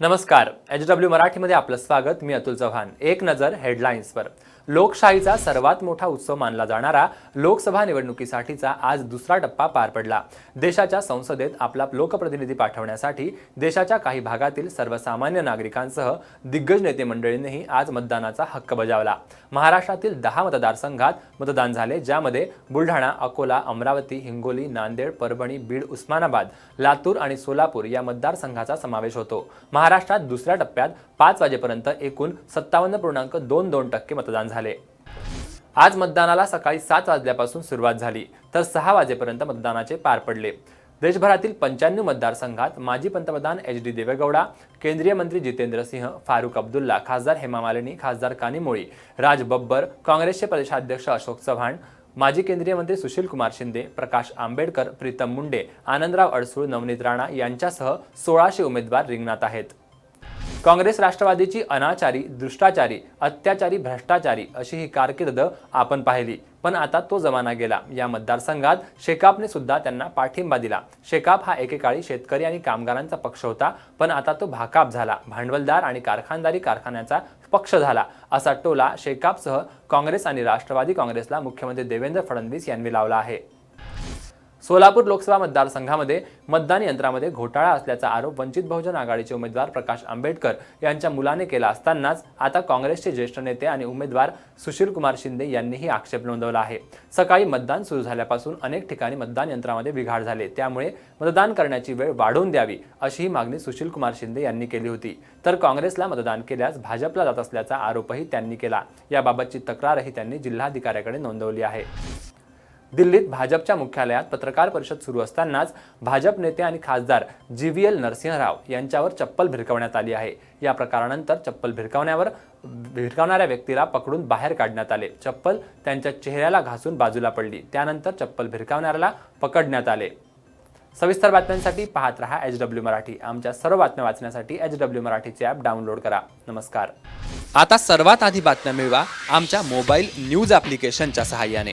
नमस्कार H W मराठीमध्ये आपलं स्वागत. मी अतुल चव्हाण. एक नजर हेडलाईन्सवर लोकशाहीचा सर्वात मोठा उत्सव मानला जाणारा लोकसभा निवडणुकीसाठीचा आज दुसरा टप्पा पार पडला. देशाच्या संसदेत आपला लोकप्रतिनिधी पाठवण्यासाठी देशाच्या काही भागातील सर्वसामान्य नागरिकांसह दिग्गज नेते मंडळींनीही आज मतदानाचा हक्क बजावला. महाराष्ट्रातील दहा मतदारसंघात मतदान झाले ज्यामध्ये बुलढाणा अकोला अमरावती हिंगोली नांदेड परभणी बीड उस्मानाबाद लातूर आणि सोलापूर या मतदारसंघाचा समावेश होतो. महाराष्ट्रात दुसऱ्या टप्प्यात पाच वाजेपर्यंत एकूण सत्तावन्न पूर्णांक दोन दोन टक्के मतदान झाले. आज मतदानाला सकाळी सात वाजल्यापासून सुरुवात झाली तर सहा वाजेपर्यंत मतदानाचे पार पडले. देशभरातील पंच्याण्णव मतदारसंघात माजी पंतप्रधान एच डी देवेगौडा केंद्रीय मंत्री जितेंद्र सिंह फारुख अब्दुल्ला खासदार हेमा मालिनी खासदार कानिमोळी राज बब्बर काँग्रेसचे प्रदेशाध्यक्ष अशोक चव्हाण माजी केंद्रीय मंत्री सुशील कुमार शिंदे प्रकाश आंबेडकर प्रीतम मुंडे आनंदराव अडसूळ नवनीत राणा यांच्यासह सोळाशे उमेदवार रिंगणात आहेत. काँग्रेस राष्ट्रवादीची अनाचारी दृष्टाचारी अत्याचारी भ्रष्टाचारी अशी ही कारकीर्द आपण पाहिली. पण आता तो जमाना गेला. या मतदारसंघात शेकापने सुद्धा त्यांना पाठिंबा दिला. शेकाप हा एकेकाळी शेतकरी आणि कामगारांचा पक्ष होता पण आता तो भाकाप झाला. भांडवलदार आणि कारखानदारी कारखान्याचा पक्ष झाला. असा टोला शेकापसह काँग्रेस आणि राष्ट्रवादी काँग्रेसला मुख्यमंत्री देवेंद्र फडणवीस यांनी लावला आहे. सोलापूर लोकसभा मतदारसंघामध्ये मतदान यंत्रामध्ये घोटाळा असल्याचा आरोप वंचित बहुजन आघाडीचे उमेदवार प्रकाश आंबेडकर यांच्या मुलाने केला असतानाच आता काँग्रेसचे ज्येष्ठ नेते आणि उमेदवार सुशील कुमार शिंदे यांनीही आक्षेप नोंदवला आहे. सकाळी मतदान सुरू झाल्यापासून अनेक ठिकाणी मतदान यंत्रामध्ये बिघाड झाले. त्यामुळे मतदान करण्याची वेळ वाढवून द्यावी अशी ही मागणी सुशील कुमार शिंदे यांनी केली होती. तर काँग्रेसला मतदान केल्यास भाजपला जात असल्याचा आरोपही त्यांनी केला. याबाबतची तक्रारही त्यांनी जिल्हाधिकाऱ्याकडे नोंदवली आहे. दिल्लीत भाजपच्या मुख्यालयात पत्रकार परिषद सुरू असतानाच भाजप नेते आणि खासदार जी व्ही एल नरसिंहराव यांच्यावर चप्पल भिरकवण्यात आली आहे. या प्रकारानंतर चप्पल भिरकावण्यावर भिरकावणाऱ्या व्यक्तीला पकडून बाहेर काढण्यात आले. चप्पल त्यांच्या चेहऱ्याला घासून बाजूला पडली. त्यानंतर चप्पल भिरकावणाऱ्याला पकडण्यात आले. सविस्तर बातम्यांसाठी पाहत रहा एच डब्ल्यू मराठी. आमच्या सर्व बातम्या वाचण्यासाठी एच डब्ल्यू मराठीचे ॲप डाउनलोड करा. नमस्कार. आता सर्वात आधी बातम्या मिळवा आमच्या मोबाईल न्यूज ॲप्लिकेशनच्या सहाय्याने.